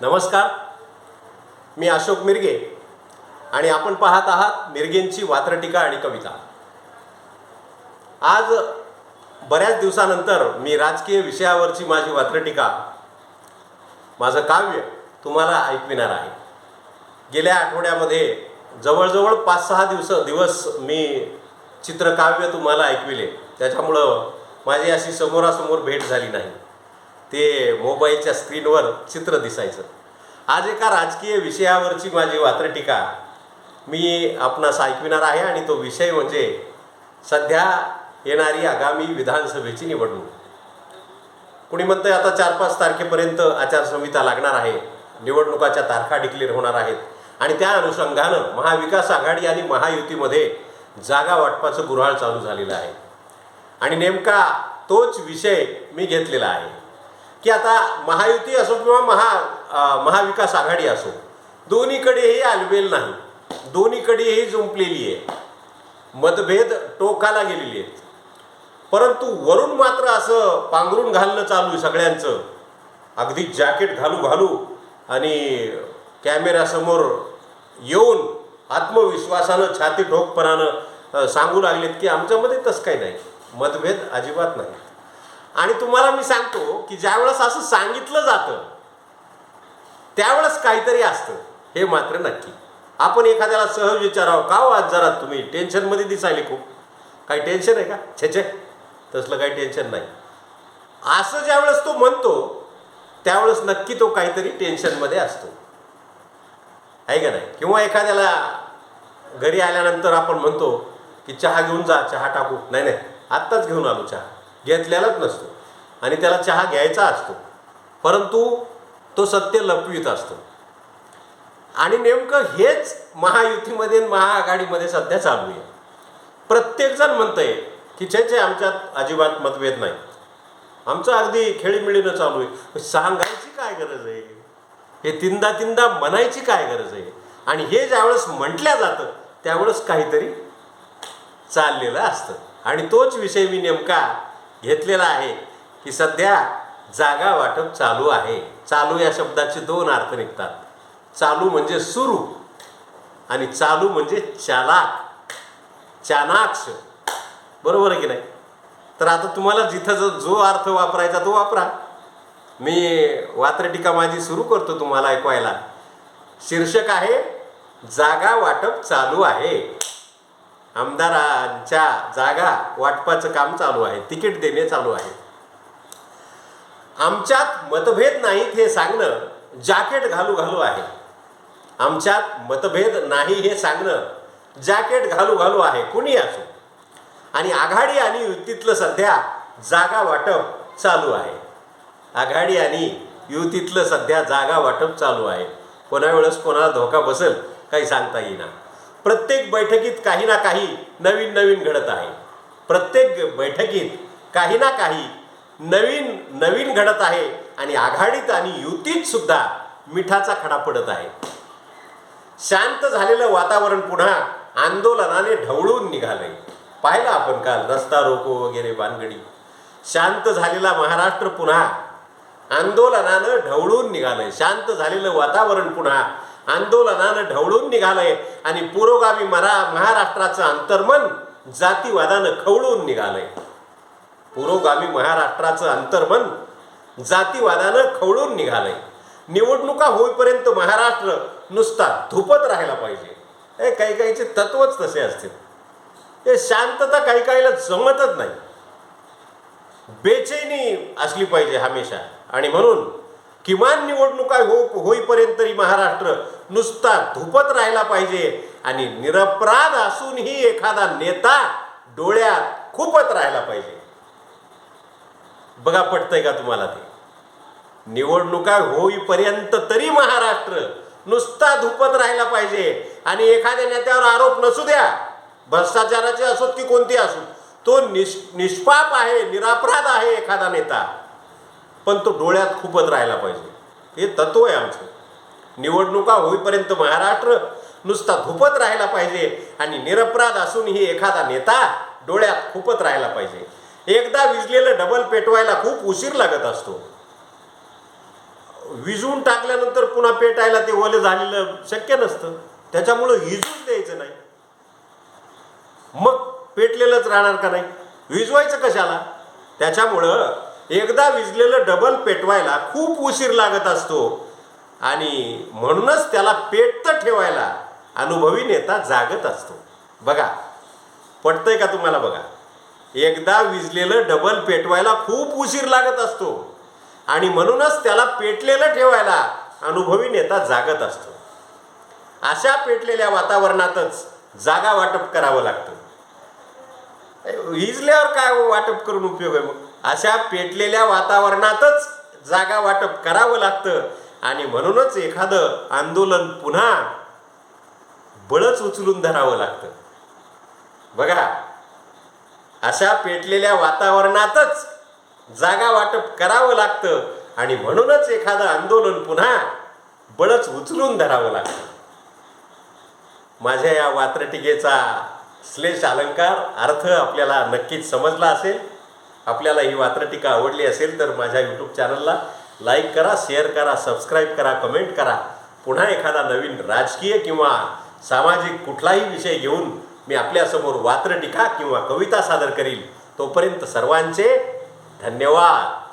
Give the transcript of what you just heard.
नमस्कार. मी अशोक मिरगे आणि आपण पाहत आहात मिरगेंची वात्रटिका आणि कविता. आज बऱ्याच दिवसानंतर मी राजकीय विषयावरची माझी वात्रटिका माझं काव्य तुम्हाला ऐकविणार आहे. गेल्या आठवड्यामध्ये जवळजवळ पाच सहा दिवस दिवस मी चित्रकाव्य तुम्हाला ऐकविले. त्याच्यामुळं माझी अशी समोरासमोर भेट झाली नाही. ते मोबाईलच्या स्क्रीनवर चित्र दिसायचं. आज एका राजकीय विषयावरची माझी वात्रटीका मी आपणास ऐकविणार आहे आणि तो विषय म्हणजे सध्या येणारी आगामी विधानसभेची निवडणूक. कुणी म्हणतंय आता चार पाच तारखेपर्यंत आचारसंहिता लागणार आहे. निवडणुकाच्या तारखा डिक्लेअर होणार आहेत. आणि त्या अनुषंगानं महाविकास आघाडी आणि महायुतीमध्ये जागा वाटपाचं गुऱ्हाळ चालू झालेलं आहे. आणि नेमका तोच विषय मी घेतलेला आहे. की आता महायुती असो किंवा महा महाविकास आघाडी असो दोन्हीकडेही आलबेल नाही. दोन्हीकडेही जुंपलेली आहे. मतभेद टोकाला गेलेली आहेत. परंतु वरून मात्र असं पांघरून घालणं चालू आहे सगळ्यांचं. अगदी जॅकेट घालू घालू आणि कॅमेऱ्यासमोर येऊन आत्मविश्वासानं छाती ठोकपणानं सांगू लागलेत की आमच्यामध्ये तसं काही नाही. मतभेद अजिबात नाही. आणि तुम्हाला मी सांगतो की ज्यावेळेस असं सांगितलं जातं त्यावेळेस काहीतरी असतं. हे मात्र नक्की. आपण एखाद्याला सहज विचारावं का हो आज जरा तुम्ही टेन्शनमध्ये दिसायले खूप? काही टेन्शन आहे का? छे छे. तसलं काही टेन्शन नाही. असं ज्यावेळेस तो म्हणतो त्यावेळेस नक्की तो काहीतरी टेन्शनमध्ये असतो. आहे का नाही? किंवा एखाद्याला घरी आल्यानंतर आपण म्हणतो की चहा घेऊन जा चहा टाकू. नाही नाही. आत्ताच घेऊन आलो चहा. घेतलेलाच नसतो. आणि त्याला चहा घ्यायचा असतो. परंतु तो सत्य लपवित असतो. आणि नेमकं हेच महायुतीमध्ये महाआघाडीमध्ये सध्या चालू आहे. प्रत्येकजण म्हणतंय की छे छे आमच्यात अजिबात मतभेद नाही. आमचं अगदी खेळीमिळीनं चालू आहे. सांगायची काय गरज आहे? हे तीनदा तीनदा म्हणायची काय गरज आहे? आणि हे ज्यावेळेस म्हटल्या जातं त्यावेळेस काहीतरी चाललेलं असतं. आणि तोच विषय मी नेमका घेतलेला आहे की सध्या जागा वाटप चालू आहे. चालू या शब्दाचे दोन अर्थ निघतात. चालू म्हणजे सुरू आणि चालू म्हणजे चालाक. चाणाक्ष. बरोबर आहे की नाही? तर आता तुम्हाला जिथं जो जो अर्थ वापरायचा तो वापरा. मी वात्रटिका माझी सुरू करतो तुम्हाला ऐकवायला. शीर्षक आहे जागा वाटप चालू आहे. आमदारांच्या जागा वाटपाचं काम चालू आहे. तिकीट देणे चालू आहे. आमच्यात मतभेद नाहीत हे सांगणं जॅकेट घालू घालू आहे. आमच्यात मतभेद नाही हे सांगणं जॅकेट घालू घालू आहे. कुणी असो. आणि आघाडी आणि युतीतलं सध्या जागा वाटप चालू आहे. आघाडी आणि युतीतलं सध्या जागा वाटप चालू आहे. कोणा वेळेस कोणाला धोका बसेल काही सांगता येईना. प्रत्येक बैठकीत काही ना काही नवीन नवीन घडत आहे. प्रत्येक बैठकीत काही ना काही नवीन नवीन घडत आहे आणि आघाडीत आणि युतीत सुद्धा मिठाचा खडा पडत आहे. शांत झालेलं वातावरण पुन्हा आंदोलनाने ढवळून निघालंय. पाहिलं आपण काल रस्ता रोको वगैरे बानगडी. शांत झालेला महाराष्ट्र पुन्हा आंदोलनानं ढवळून निघालंय. शांत झालेलं वातावरण पुन्हा आंदोलनानं ढवळून निघालंय. आणि पुरोगामी मरा महाराष्ट्राचं अंतर्मन जातीवादानं खवळून निघालंय. पुरोगामी महाराष्ट्राचं अंतर्मन जातीवादानं खवळून निघालंय. निवडणुका होईपर्यंत महाराष्ट्र नुसता धुपत राहायला पाहिजे. हे काही काहीचे तत्वच तसे असतील. हे शांतता काही काहीला जमतच नाही. बेचैनी असली पाहिजे हमेशा. आणि म्हणून किमान निवडणुका हो होईपर्यंत तरी महाराष्ट्र नुसता धुपत राहिला पाहिजे. आणि निरपराध असूनही एखादा नेता डोळ्यात खूपच राहिला पाहिजे. बघा पटतंय का तुम्हाला ते? निवडणुका होईपर्यंत तरी महाराष्ट्र नुसता धुपत राहिला पाहिजे. आणि एखाद्या नेत्यावर आरोप नसू द्या. भ्रष्टाचाराचे असोत की कोणते असो तो निष निष्पाप आहे निरापराध आहे एखादा नेता. पण तो डोळ्यात खूपच राहायला पाहिजे. हे तत्व आहे आमचं. निवडणुका होईपर्यंत महाराष्ट्र नुसता धुपत राहायला पाहिजे आणि निरपराध असूनही एखादा नेता डोळ्यात खुपत राहायला पाहिजे. एकदा विजलेलं डबल पेटवायला खूप उशीर लागत असतो. विजवून टाकल्यानंतर पुन्हा पेटायला ते ओले झालेलं शक्य नसतं. त्याच्यामुळं विजून द्यायचं नाही. मग पेटलेलंच राहणार का नाही? विजवायचं कशाला? त्याच्यामुळं एकदा विजलेलं डबल पेटवायला खूप उशीर लागत असतो. आणि म्हणूनच त्याला पेटतं ठेवायला अनुभवी नेता जागत असतो. बघा पटतंय का तुम्हाला बघा? एकदा विजलेलं डबल पेटवायला खूप उशीर लागत असतो. आणि म्हणूनच त्याला पेटलेलं ठेवायला अनुभवी नेता जागत असतो. अशा पेटलेल्या वातावरणातच जागा वाटप करावं लागतं. विजल्यावर काय वाटप करून उपयोग आहे मग? अशा पेटलेल्या वातावरणातच जागा वाटप करावं लागतं. आणि म्हणूनच एखादं आंदोलन पुन्हा बळच उचलून धरावं लागतं. बघा अशा पेटलेल्या वातावरणातच जागा वाटप करावं लागतं आणि म्हणूनच एखादं आंदोलन पुन्हा बळच उचलून धरावं लागतं. माझ्या या वात्रटिकेचा श्लेष अलंकार अर्थ आपल्याला नक्कीच समजला असेल. आपल्याला ही वात्रटिका आवडली असेल तर माझ्या यूट्यूब चॅनलला लाईक करा शेअर करा सबस्क्राईब करा कमेंट करा. पुन्हा एखादा नवीन राजकीय किंवा सामाजिक कुठलाही विषय घेऊन मी आपल्यासमोर वात्रटिका किंवा कविता सादर करील. तोपर्यंत सर्वांचे धन्यवाद.